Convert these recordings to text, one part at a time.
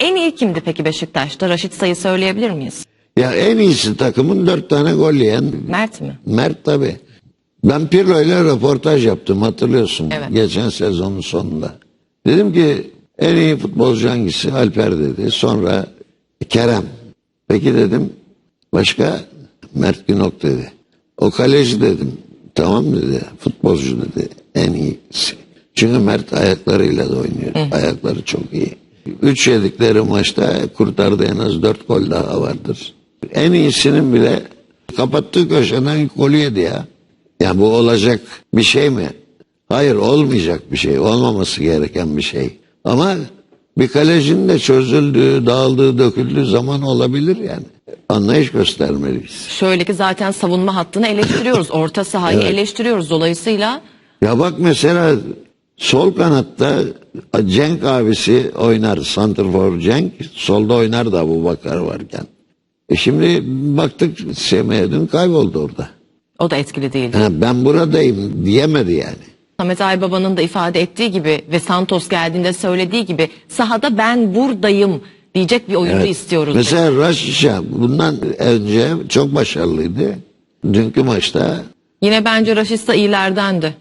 En iyi kimdi peki Beşiktaş'ta? Raşit Say'ı söyleyebilir miyiz? Ya en iyisi takımın dört tane gol yiyen Mert mi? Mert tabii. Ben Pirlo ile röportaj yaptım hatırlıyorsun. Evet. Geçen sezonun sonunda. Dedim ki en iyi futbolcu hangisi? Alper dedi. Sonra Kerem. Peki dedim başka? Mert Günok dedi. O kaleci dedim. Tamam dedi. Futbolcu dedi. En iyisi. Çünkü Mert ayaklarıyla da oynuyor. Ayakları çok iyi. Üç yedikleri maçta kurtardı en az dört gol daha vardır. En iyisinin bile kapattığı köşeden golü yedi ya. Ya bu olacak bir şey mi? Hayır olmayacak bir şey. Olmaması gereken bir şey. Ama bir kalecinin de çözüldüğü, dağıldığı, döküldüğü zaman olabilir yani. Anlayış göstermeliyiz. Şöyle ki zaten savunma hattını eleştiriyoruz. Orta sahayı eleştiriyoruz. Dolayısıyla Ya bak mesela sol kanatta Cenk abisi oynar. Santrfor Cenk. Solda oynar da bu Bakar varken. E şimdi baktık Semih'e dün kayboldu orada. o da etkili değildi. Ha, ben buradayım diyemedi yani. Samet Aybaba'nın da ifade ettiği gibi ve Santos geldiğinde söylediği gibi sahada ben buradayım diyecek bir oyuncu istiyoruz. dedi. Mesela Raşişa bundan önce çok başarılıydı. Dünkü maçta Yine bence Raşitsa iyilerdendi.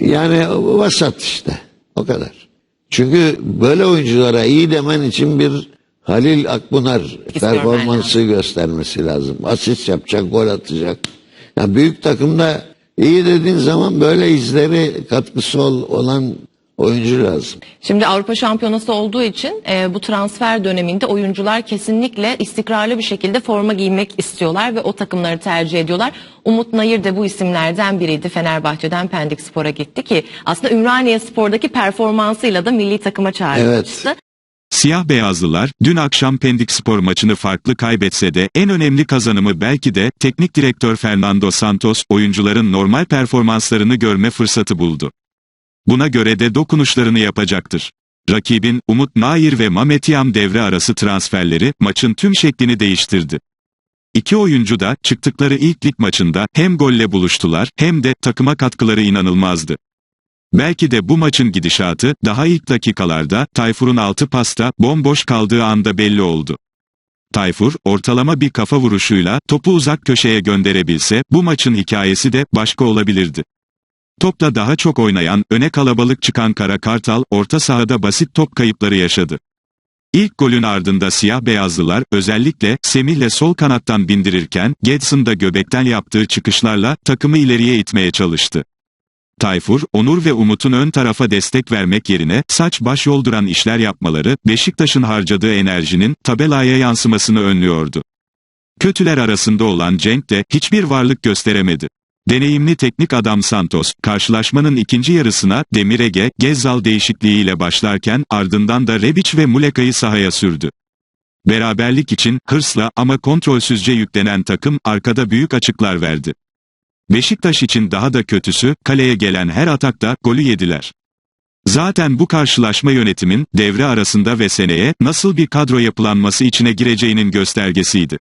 Yani vasat işte o kadar. Çünkü böyle oyunculara iyi demen için bir Halil Akbunar performansı göstermesi lazım. Asist yapacak, gol atacak. Ya büyük takımda iyi dediğin zaman böyle izleri katkısı ol- olan oyuncu lazım. Şimdi Avrupa Şampiyonası olduğu için e, bu transfer döneminde oyuncular kesinlikle istikrarlı bir şekilde forma giymek istiyorlar ve o takımları tercih ediyorlar. Umut Nayır da bu isimlerden biriydi. Fenerbahçe'den Pendik Spor'a gitti ki aslında Ümraniye Spor'daki performansıyla da milli takıma çağrılmıştı. Siyah beyazlılar dün akşam Pendik Spor maçını farklı kaybetse de en önemli kazanımı belki de teknik direktör Fernando Santos oyuncuların normal performanslarını görme fırsatı buldu. Buna göre de dokunuşlarını yapacaktır. Rakibin Umut Nair ve Mamet Yam devre arası transferleri maçın tüm şeklini değiştirdi. İki oyuncu da çıktıkları ilk lig maçında hem golle buluştular hem de takıma katkıları inanılmazdı. Belki de bu maçın gidişatı daha ilk dakikalarda Tayfur'un altı pasta bomboş kaldığı anda belli oldu. Tayfur ortalama bir kafa vuruşuyla topu uzak köşeye gönderebilse bu maçın hikayesi de başka olabilirdi. Topla daha çok oynayan, öne kalabalık çıkan Kara Kartal orta sahada basit top kayıpları yaşadı. İlk golün ardında siyah beyazlılar özellikle Semih'le sol kanattan bindirirken Gedson da göbekten yaptığı çıkışlarla takımı ileriye itmeye çalıştı. Tayfur, Onur ve Umut'un ön tarafa destek vermek yerine saç baş yolduran işler yapmaları Beşiktaş'ın harcadığı enerjinin tabelaya yansımasını önlüyordu. Kötüler arasında olan Cenk de hiçbir varlık gösteremedi. Deneyimli teknik adam Santos, karşılaşmanın ikinci yarısına Demir Ege, Gezzal değişikliğiyle başlarken ardından da Rebic ve Muleka'yı sahaya sürdü. Beraberlik için hırsla ama kontrolsüzce yüklenen takım arkada büyük açıklar verdi. Beşiktaş için daha da kötüsü, kaleye gelen her atakta golü yediler. Zaten bu karşılaşma yönetimin, devre arasında ve seneye, nasıl bir kadro yapılanması içine gireceğinin göstergesiydi.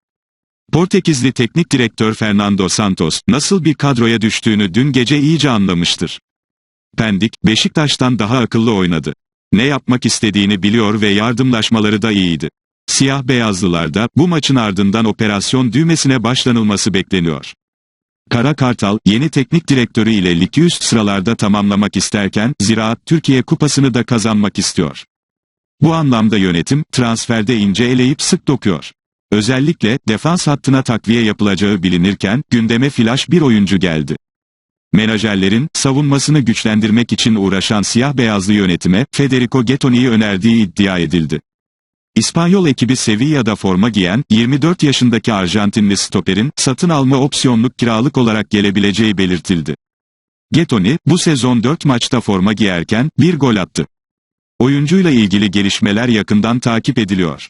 Portekizli teknik direktör Fernando Santos, nasıl bir kadroya düştüğünü dün gece iyice anlamıştır. Pendik, Beşiktaş'tan daha akıllı oynadı. Ne yapmak istediğini biliyor ve yardımlaşmaları da iyiydi. Siyah beyazlılarda, bu maçın ardından operasyon düğmesine başlanılması bekleniyor. Kara Kartal, yeni teknik direktörü ile ligi üst sıralarda tamamlamak isterken, Ziraat Türkiye Kupası'nı da kazanmak istiyor. Bu anlamda yönetim, transferde ince eleyip sık dokuyor. Özellikle, defans hattına takviye yapılacağı bilinirken, gündeme flash bir oyuncu geldi. Menajerlerin, savunmasını güçlendirmek için uğraşan siyah beyazlı yönetime, Federico Getoni'yi önerdiği iddia edildi. İspanyol ekibi Sevilla'da forma giyen, 24 yaşındaki Arjantinli stoperin, satın alma opsiyonluk kiralık olarak gelebileceği belirtildi. Getoni, bu sezon 4 maçta forma giyerken, bir gol attı. Oyuncuyla ilgili gelişmeler yakından takip ediliyor.